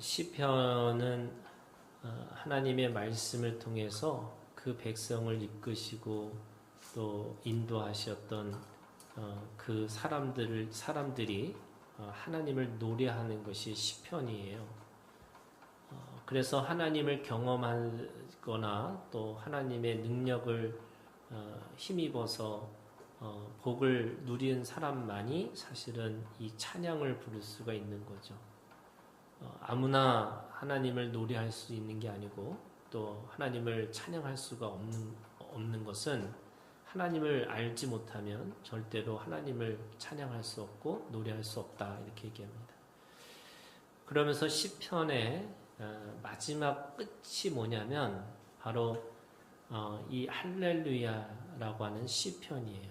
시편은 어, 하나님의 말씀을 통해서 그 백성을 이끄시고 또 인도하셨던 어, 그 사람들을 사람들이 어, 하나님을 노래하는 것이 시편이에요. 그래서 하나님을 경험하거나 또 하나님의 능력을 힘입어서 복을 누린 사람만이 사실은 이 찬양을 부를 수가 있는 거죠. 아무나 하나님을 노래할 수 있는 게 아니고 또 하나님을 찬양할 수가 없는 없는 것은 하나님을 알지 못하면 절대로 하나님을 찬양할 수 없고 노래할 수 없다 이렇게 얘기합니다. 그러면서 시편의 어, 마지막 끝이 뭐냐면 바로 어, 이 할렐루야라고 하는 시편이에요.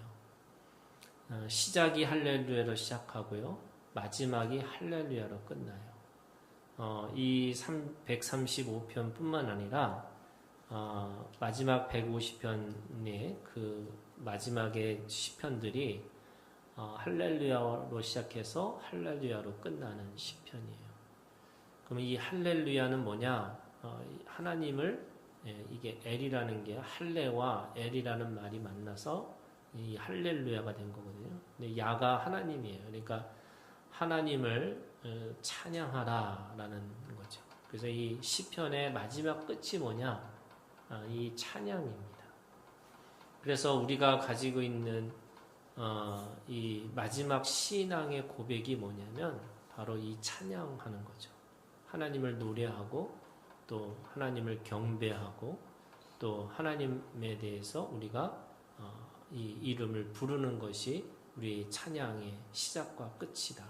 어, 시작이 할렐루야로 시작하고요. 마지막이 할렐루야로 끝나요. 어, 이 135편뿐만 아니라 어, 마지막 150편의 그 마지막의 시편들이 어, 할렐루야로 시작해서 할렐루야로 끝나는 시편이에요. 그럼 이 할렐루야는 뭐냐? 어, 하나님을 예, 이게 엘이라는 게 할레와 엘이라는 말이 만나서 이 할렐루야가 된 거거든요. 근데 야가 하나님이에요. 그러니까 하나님을 어, 찬양하라라는 거죠. 그래서 이 시편의 마지막 끝이 뭐냐? 아, 이 찬양입니다. 그래서 우리가 가지고 있는 어, 이 마지막 신앙의 고백이 뭐냐면 바로 이 찬양하는 거죠. 하나님을 노래하고 또 하나님을 경배하고 또 하나님에 대해서 우리가 어, 이 이름을 부르는 것이 우리 찬양의 시작과 끝이다.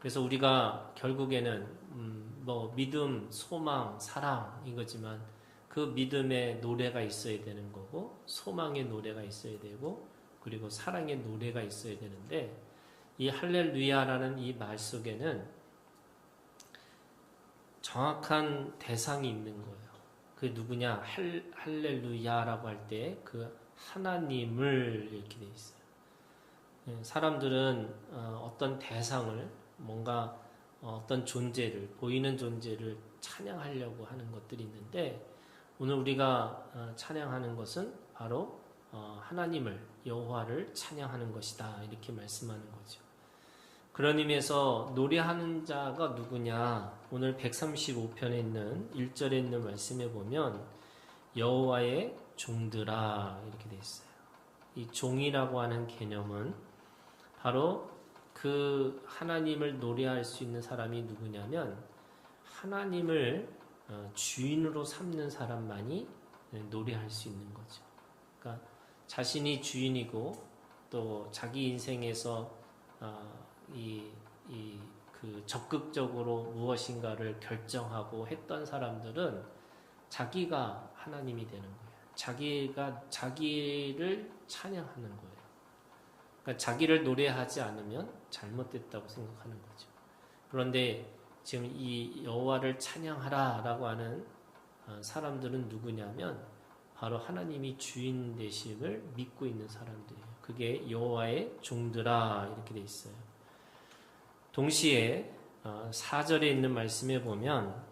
그래서 우리가 결국에는 음, 뭐 믿음, 소망, 사랑 이거지만 그 믿음의 노래가 있어야 되는 거고 소망의 노래가 있어야 되고 그리고 사랑의 노래가 있어야 되는데 이 할렐루야라는 이 말 속에는 정확한 대상이 있는 거예요. 그 누구냐 할, 할렐루야라고 할 때 그 하나님을 이렇게 돼 있어요. 예, 사람들은 어, 어떤 대상을 뭔가 어떤 존재를 보이는 존재를 찬양하려고 하는 것들이 있는데 오늘 우리가 어, 찬양하는 것은 바로 어, 하나님을 여호와를 찬양하는 것이다 이렇게 말씀하는 거죠. 그런 의미에서 노래하는 자가 누구냐? 오늘 135편에 있는 1절에 있는 말씀에 보면 여호와의 종들아 이렇게 돼 있어요. 이 종이라고 하는 개념은 바로 그 하나님을 노래할 수 있는 사람이 누구냐면 하나님을 어, 주인으로 삼는 사람만이 노래할 수 있는 거죠. 그러니까 자신이 주인이고 또 자기 인생에서 어, 이그 적극적으로 무엇인가를 결정하고 했던 사람들은 자기가 하나님이 되는 거예요. 자기가 자기를 찬양하는 거예요. 그러니까 자기를 노래하지 않으면 잘못됐다고 생각하는 거죠. 그런데 지금 이 여호와를 찬양하라라고 하는 어, 사람들은 누구냐면 바로 하나님이 주인 되심을 믿고 있는 사람들이에요. 그게 여호와의 종들아 이렇게 돼 있어요. 동시에 4절에 어, 있는 말씀에 보면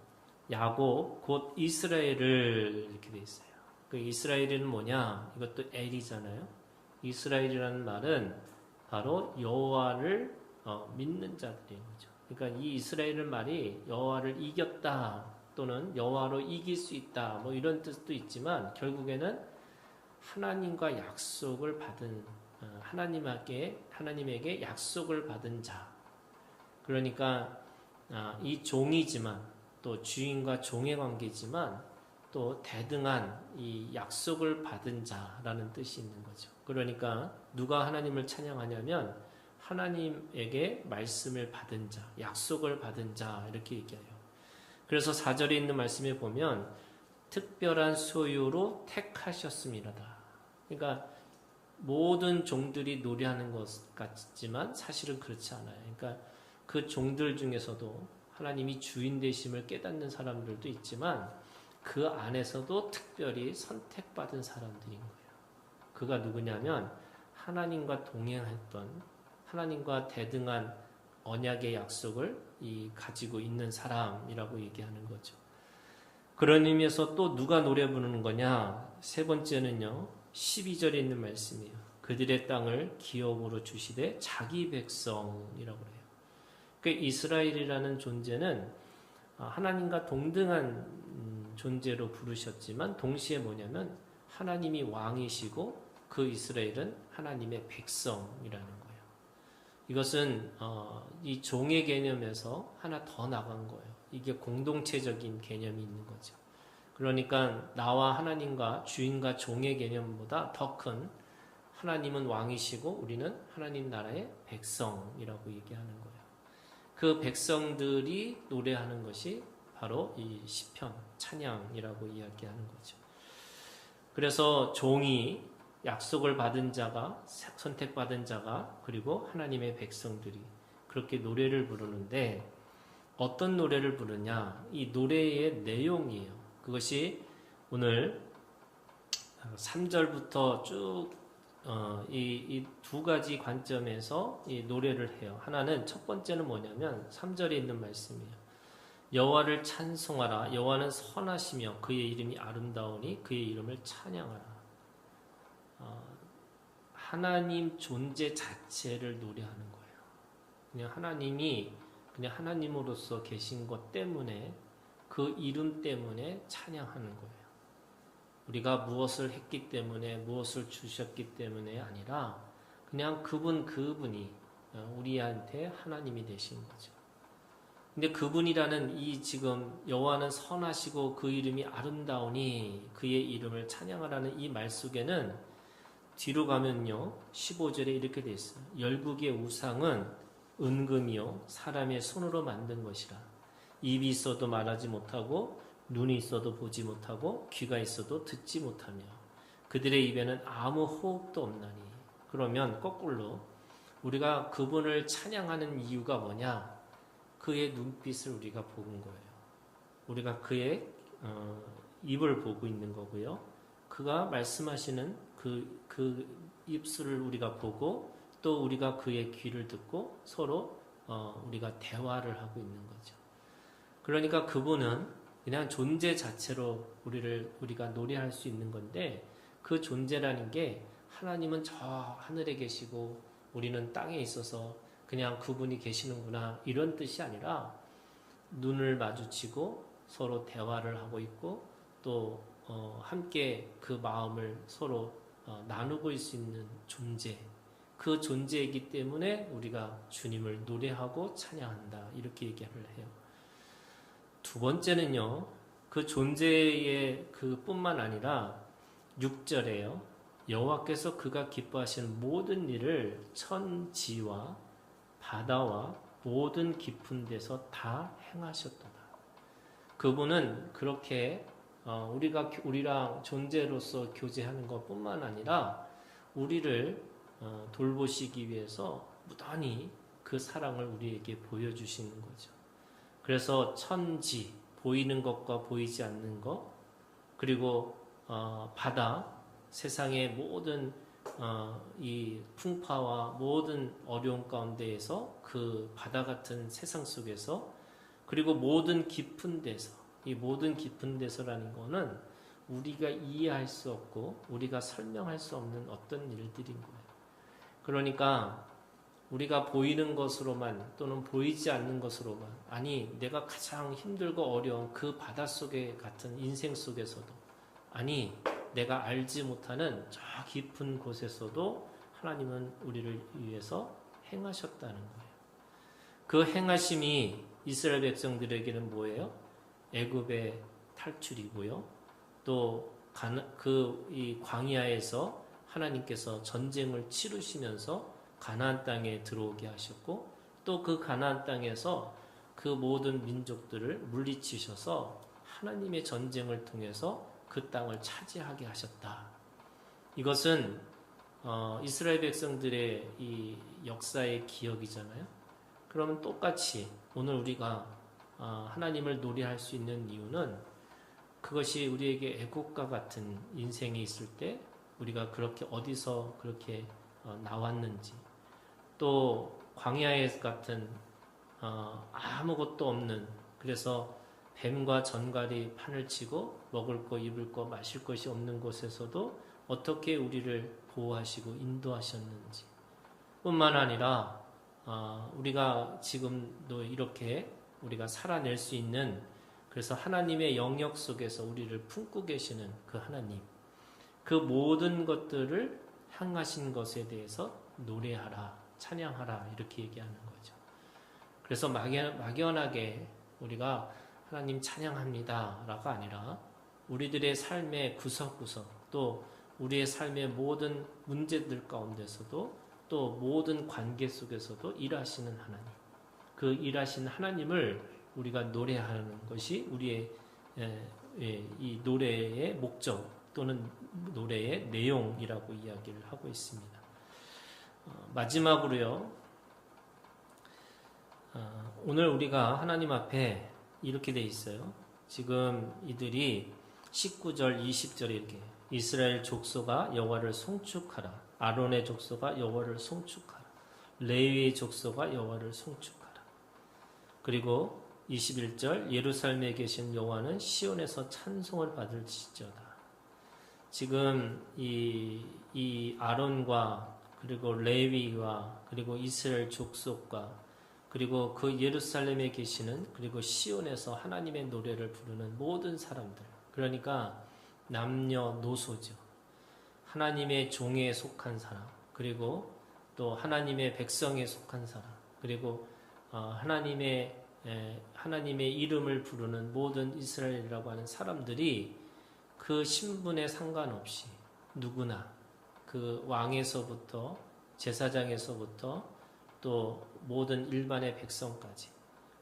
야곱 곧 이스라엘을 이렇게 돼 있어요. 그 이스라엘은 뭐냐? 이것도 엘이잖아요. 이스라엘이라는 말은 바로 여호와를 어, 믿는 자들인 거죠. 그러니까 이 이스라엘 말이 여호와를 이겼다 또는 여호와로 이길 수 있다 뭐 이런 뜻도 있지만 결국에는 하나님과 약속을 받은 어, 하나님에게 하나님에게 약속을 받은 자. 그러니까 아, 이 종이지만 또 주인과 종의 관계지만 또 대등한 이 약속을 받은 자라는 뜻이 있는 거죠. 그러니까 누가 하나님을 찬양하냐면 하나님에게 말씀을 받은 자, 약속을 받은 자 이렇게 얘기해요. 그래서 4절에 있는 말씀에 보면 특별한 소유로 택하셨습니다. 그러니까 모든 종들이 노래하는 것 같지만 사실은 그렇지 않아요. 그러니까 그 종들 중에서도 하나님이 주인 되심을 깨닫는 사람들도 있지만 그 안에서도 특별히 선택받은 사람들인 거예요. 그가 누구냐면 하나님과 동행했던 하나님과 대등한 언약의 약속을 이 가지고 있는 사람이라고 얘기하는 거죠. 그런 의미에서 또 누가 노래 부르는 거냐? 세 번째는요. 12절에 있는 말씀이에요. 그들의 땅을 기업으로 주시되 자기 백성이라고 해요. 그 이스라엘이라는 존재는 하나님과 동등한 음, 존재로 부르셨지만 동시에 뭐냐면 하나님이 왕이시고 그 이스라엘은 하나님의 백성이라는 거예요. 이것은 어, 이 종의 개념에서 하나 더 나간 거예요. 이게 공동체적인 개념이 있는 거죠. 그러니까 나와 하나님과 주인과 종의 개념보다 더 큰 하나님은 왕이시고 우리는 하나님 나라의 백성이라고 얘기하는 거예요. 그 백성들이 노래하는 것이 바로 이 시편 찬양이라고 이야기하는 거죠. 그래서 종이 약속을 받은 자가 선택받은 자가 그리고 하나님의 백성들이 그렇게 노래를 부르는데 어떤 노래를 부르냐 이 노래의 내용이에요. 그것이 오늘 3절부터 쭉 어, 이두 가지 관점에서 이 노래를 해요. 하나는 첫 번째는 뭐냐면 3절에 있는 말씀이에요. 여호와를 찬송하라. 여호와는 선하시며 그의 이름이 아름다우니 그의 이름을 찬양하라. 어, 하나님 존재 자체를 노래하는 거예요. 그냥 하나님이 그냥 하나님으로서 계신 것 때문에 그 이름 때문에 찬양하는 거예요. 우리가 무엇을 했기 때문에 무엇을 주셨기 때문에 아니라 그냥 그분 그분이 우리한테 하나님이 되신 거죠. 근데 그분이라는 이 지금 여호와는 선하시고 그 이름이 아름다우니 그의 이름을 찬양하라는 이 말 속에는 뒤로 가면요 15절에 이렇게 돼 있어요. 열국의 우상은 은금이요 사람의 손으로 만든 것이라. 입이 있어도 말하지 못하고 눈이 있어도 보지 못하고 귀가 있어도 듣지 못하며. 그들의 입에는 아무 호흡도 없나니. 그러면 거꾸로 우리가 그분을 찬양하는 이유가 뭐냐? 그의 눈빛을 우리가 보는 거예요. 우리가 그의 어, 입을 보고 있는 거고요. 그가 말씀하시는 그, 그 입술을 우리가 보고 또 우리가 그의 귀를 듣고 서로 어, 우리가 대화를 하고 있는 거죠. 그러니까 그분은 그냥 존재 자체로 우리를 우리가 노래할 수 있는 건데 그 존재라는 게 하나님은 저 하늘에 계시고 우리는 땅에 있어서 그냥 그분이 계시는구나 이런 뜻이 아니라 눈을 마주치고 서로 대화를 하고 있고 또 어, 함께 그 마음을 서로 어, 나누고 수 있는 존재 그 존재이기 때문에 우리가 주님을 노래하고 찬양한다 이렇게 얘기를 해요. 두 번째는요, 그 존재의 그 뿐만 아니라 6절에요. 여호와께서 그가 기뻐하시는 모든 일을 천지와 바다와 모든 깊은 데서 다 행하셨도다. 그분은 그렇게 어, 우리가 우리랑 존재로서 교제하는 것뿐만 아니라 우리를 어, 돌보시기 위해서 무단히 그 사랑을 우리에게 보여주시는 거죠. 그래서 천지 보이는 것과 보이지 않는 것 그리고 어, 바다 세상의 모든 어, 이 풍파와 모든 어려움 가운데에서 그 바다 같은 세상 속에서 그리고 모든 깊은 데서 이 모든 깊은 데서라는 거는 우리가 이해할 수 없고 우리가 설명할 수 없는 어떤 일들인 거예요. 그러니까 우리가 보이는 것으로만 또는 보이지 않는 것으로만 아니 내가 가장 힘들고 어려운 그 바닷속에 같은 인생 속에서도 아니 내가 알지 못하는 저 깊은 곳에서도 하나님은 우리를 위해서 행하셨다는 거예요. 그 행하심이 이스라엘 백성들에게는 뭐예요? 애굽의 탈출이고요. 또그이 광야에서 하나님께서 전쟁을 치르시면서 가나안 땅에 들어오게 하셨고 또 그 가나안 땅에서 그 모든 민족들을 물리치셔서 하나님의 전쟁을 통해서 그 땅을 차지하게 하셨다. 이것은 어, 이스라엘 백성들의 이 역사의 기억이잖아요. 그러면 똑같이 오늘 우리가 어, 하나님을 노래할 수 있는 이유는 그것이 우리에게 애국과 같은 인생이 있을 때 우리가 그렇게 어디서 그렇게 어, 나왔는지 또 광야에 같은 어, 아무것도 없는 그래서 뱀과 전갈이 판을 치고 먹을 거 입을 거 마실 것이 없는 곳에서도 어떻게 우리를 보호하시고 인도하셨는지 뿐만 아니라 어, 우리가 지금도 이렇게 우리가 살아낼 수 있는 그래서 하나님의 영역 속에서 우리를 품고 계시는 그 하나님 그 모든 것들을 향하신 것에 대해서 노래하라 찬양하라 이렇게 얘기하는 거죠. 그래서 막연, 막연하게 우리가 하나님 찬양합니다 라가 아니라 우리들의 삶의 구석구석 또 우리의 삶의 모든 문제들 가운데서도 또 모든 관계 속에서도 일하시는 하나님 그 일하시는 하나님을 우리가 노래하는 것이 우리의 이 노래의 목적 또는 노래의 내용이라고 이야기를 하고 있습니다. 어, 마지막으로요. 어, 오늘 우리가 하나님 앞에 이렇게 돼 있어요. 지금 이들이 19절, 20절에 이렇게 이스라엘 족소가 여호와를 송축하라. 아론의 족소가 여호와를 송축하라. 레위의 족소가 여호와를 송축하라. 그리고 21절 예루살렘에 계신 여호와는 시온에서 찬송을 받을지어다. 지금 이, 이 아론과 그리고 레위와 그리고 이스라엘 족속과 그리고 그 예루살렘에 계시는 그리고 시온에서 하나님의 노래를 부르는 모든 사람들 그러니까 남녀 노소죠 하나님의 종에 속한 사람 그리고 또 하나님의 백성에 속한 사람 그리고 어, 하나님의 하나님의 이름을 부르는 모든 이스라엘이라고 하는 사람들이 그 신분에 상관없이 누구나 그 왕에서부터 제사장에서부터 또 모든 일반의 백성까지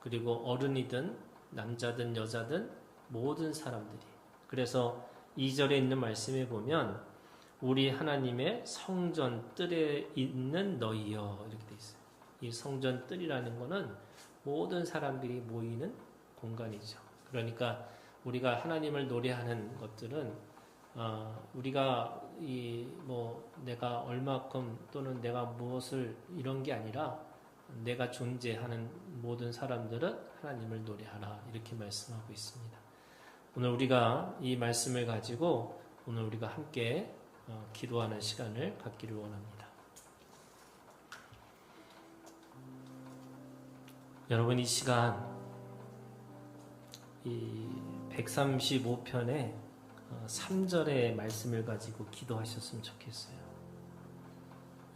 그리고 어른이든 남자든 여자든 모든 사람들이 그래서 2절에 있는 말씀에 보면 우리 하나님의 성전 뜰에 있는 너희여 이렇게 돼 있어요. 이 성전 뜰이라는 것은 모든 사람들이 모이는 공간이죠. 그러니까 우리가 하나님을 노래하는 것들은 어, 우리가 이 뭐 내가 얼마큼 또는 내가 무엇을 이런 게 아니라 내가 존재하는 모든 사람들은 하나님을 노래하라 이렇게 말씀하고 있습니다. 오늘 우리가 이 말씀을 가지고 오늘 우리가 함께 어, 기도하는 시간을 갖기를 원합니다. 여러분 이 시간 이 135편의 3절의 어, 말씀을 가지고 기도하셨으면 좋겠어요.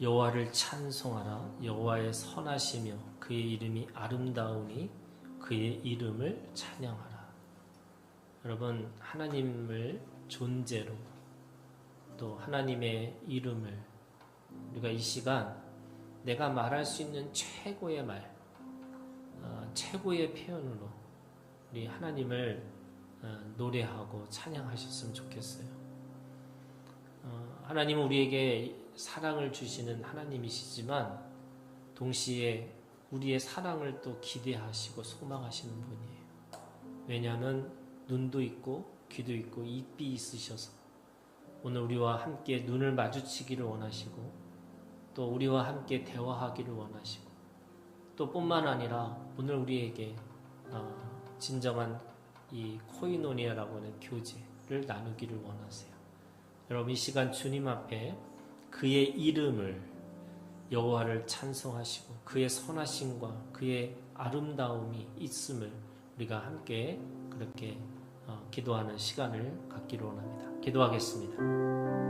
여호와를 찬송하라 여호와의 선하시며 그의 이름이 아름다우니 그의 이름을 찬양하라. 여러분 하나님을 존재로 또 하나님의 이름을 우리가 이 시간 내가 말할 수 있는 최고의 말, 어, 최고의 표현으로 우리 하나님을 어, 노래하고 찬양하셨으면 좋겠어요. 어, 하나님은 우리에게 사랑을 주시는 하나님이시지만 동시에 우리의 사랑을 또 기대하시고 소망하시는 분이에요. 왜냐하면 눈도 있고 귀도 있고 입이 있으셔서 오늘 우리와 함께 눈을 마주치기를 원하시고 또 우리와 함께 대화하기를 원하시고 또 뿐만 아니라 오늘 우리에게 어, 진정한 이 코이노니아라고 하는 교제를 나누기를 원하세요. 여러분 이 시간 주님 앞에 그의 이름을 여호와를 찬송하시고 그의 선하심과 그의 아름다움이 있음을 우리가 함께 그렇게 어, 기도하는 시간을 갖기로 원합니다. 기도하겠습니다.